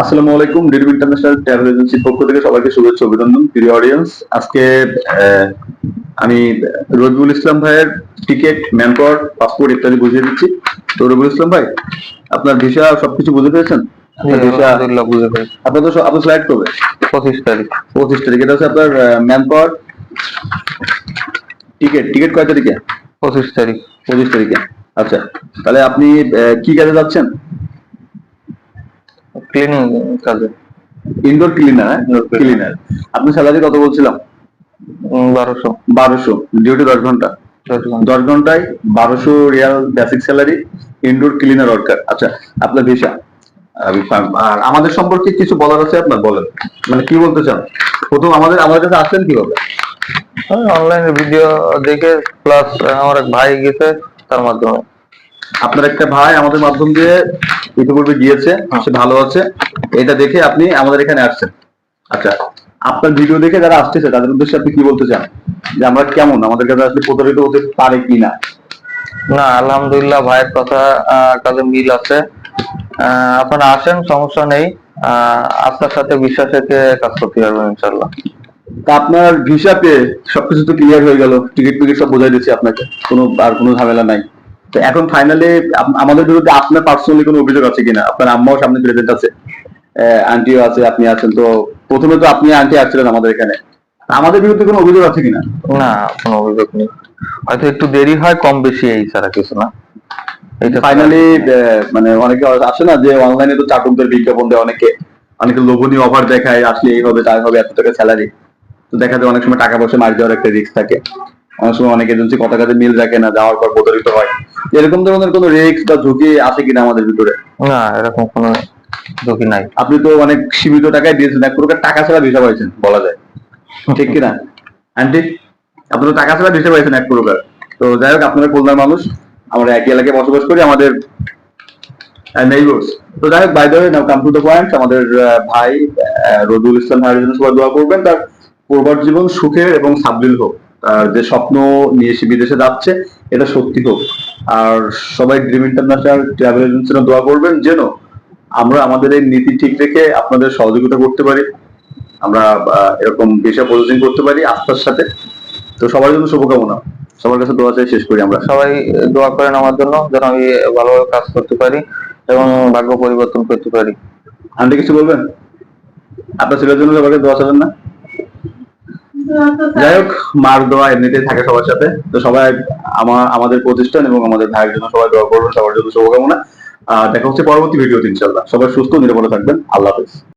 আসসালামু আলাইকুম ডিডিম international travel এজেন্সির পক্ষ থেকে সবাইকে শুভেচ্ছা অভিনন্দন প্রিয় অডিয়েন্স আজকে আমি রবিউল ইসলাম ভাইয়ের টিকিট ম্যানপাওয়ার পাসপোর্ট ইত্যাদি বুঝিয়ে দিচ্ছি। তো রবিউল ইসলাম ভাই আপনার ভিসা সবকিছু বুঝে পেয়েছেন? আপনার পেরেছি আপনার তো আপনার ফ্লাইট কবে? পঁচিশ তারিখ। পঁচিশ তারিখ। এটা হচ্ছে আপনার ম্যানপাওয়ার টিকিট টিকিট কয় তারিখে? পঁচিশ তারিখ। পঁচিশ তারিখে। আচ্ছা তাহলে আপনি কি কাজে যাচ্ছেন? ক্লিনিং কাজে। ইনডোর ক্লিনার ক্লিনার আপনি স্যালারি কত বলছিলাম? বারোশো। বারোশো। ডিউটি দশ ঘণ্টা। দশ ঘন্টায় বারোশো riyal basic salary indoor cleaner worker আচ্ছা আপনার ভিসা। আর আমাদের সম্পর্কে কিছু বলার আছে আপনার? বলেন। মানে কি বলতে চান? প্রথম আমাদের আমাদের কাছে আসলেন কীভাবে? অনলাইনে ভিডিও দেখে প্লাস আমার এক ভাই গেছে তার মাধ্যমে। আপনার একটা ভাই আমাদের মাধ্যম দিয়ে ইতিপূর্বে গিয়েছে সে ভালো আছে। এটা দেখে আপনি আমাদের এখানে আসছেন। আচ্ছা আপনার ভিডিও দেখে যারা আসতেছে তাদের উদ্দেশ্যে আপনি কি বলতে চান? যে আমরা কেমন? আমাদের কাছে আসলে প্রতারিত হতে পারে কি না? না আলহামদুলিল্লাহ ভাইয়ের কথা কাজে মিল আছে। আহ, আপনারা আসেন সমস্যা নেই। আহ, আস্থার সাথে বিশ্বাস রেখে কাজ করতে পারবেন ইনশাল্লাহ তা আপনার ভিসা পেয়ে সবকিছু তো ক্লিয়ার হয়ে গেল। টিকিট টিকিট সব বোঝাই দিচ্ছি আপনাকে। কোনো আর কোনো ঝামেলা নাই। তো এখন ফাইনালি আমাদের বিরুদ্ধে আপনার পার্সোনালি কোনো অভিযোগ আছে কিনা? আপনার আম্মাও সামনে প্রেজেন্ট আছে আন্টিও আছে আপনি আছেন তো প্রথমে তো আপনি আন্টি আসছিলেন আমাদের এখানে। আমাদের বিরুদ্ধে কোনো অভিযোগ আছে কিনা? না কোনো অভিযোগ নেই। হয়তো একটু দেরি হয় কম বেশি এই ছাড়া কিছু না। ফাইনালি মানে অনেকে আসে না যে অনলাইনে তো চাটকদের বিজ্ঞাপন দেয় অনেকে। অনেকে লোভনীয় অফার দেখায় আসলে এই হবে তাই হবে এত টাকা স্যালারি তো দেখা যায় অনেক সময় টাকা পয়সা মার যাওয়ার একটা রিস্ক থাকে। অনেক সময় অনেক এজেন্সি কথা কাজে মিল রাখে না যাওয়ার পর প্রতারিত হয়। এরকম ধরনের কোনো রিস্ক বা ঝুঁকি আছে কিনা আমাদের ভিতরে? না এরকম কোনো ঝুঁকি নাই। আপনি তো অনেক সীমিত টাকায় দিয়েছেন এক প্রকার টাকা ছাড়া ভিসা পাইছেন বলা যায়। ঠিক কিনা? আন্টি আপনি তো টাকা ছাড়া ভিসা পাইছেন এক প্রকার। তো যাই হোক আপনারা খুলনার মানুষ আমরা একই এলাকায় বসবাস করি আমাদের নেইবার্স তো যাই হোক by the now come to the point আমাদের ভাই রবিউল ইসলাম ভাইয়ের জন্য সবাই দোয়া করবেন তার পূর্বর জীবন সুখের এবং সাবলীল হোক। তার যে স্বপ্ন নিয়ে সে বিদেশে যাচ্ছে এটা সত্যি হোক। আর সবাই ড্রিম ইন্টারন্যাশনাল ট্রাভেল এজেন্সির দোয়া করবেন যেন আমরা আমাদের এই নীতি ঠিক রেখে আপনাদের সহযোগিতা করতে পারি। আমরা এরকম ভিসা প্রসেসিং করতে পারি আস্থার সাথে। তো সবার জন্য শুভকামনা। সবার কাছে দোয়া চাই শেষ করি আমরা। সবাই দোয়া করেন আমার জন্য যেন আমি ভালোভাবে কাজ করতে পারি এবং ভাগ্য পরিবর্তন করতে পারি। আন্টি কিছু বলবেন? আপনার ছেলের জন্য সবাইকে দোয়া চাবেন না? যাই হোক মার দোয়া এমনিতেই থাকে সবার সাথে। তো সবাই আমার আমাদের প্রতিষ্ঠান এবং আমাদের ভাইয়ের জন্য সবাই দোয়া করবেন, সবার জন্য শুভকামনা। দেখা হচ্ছে পরবর্তী ভিডিওতে ইনশাল্লাহ সবাই সুস্থ, নিরাপদে থাকবেন। আল্লাহ হাফেজ।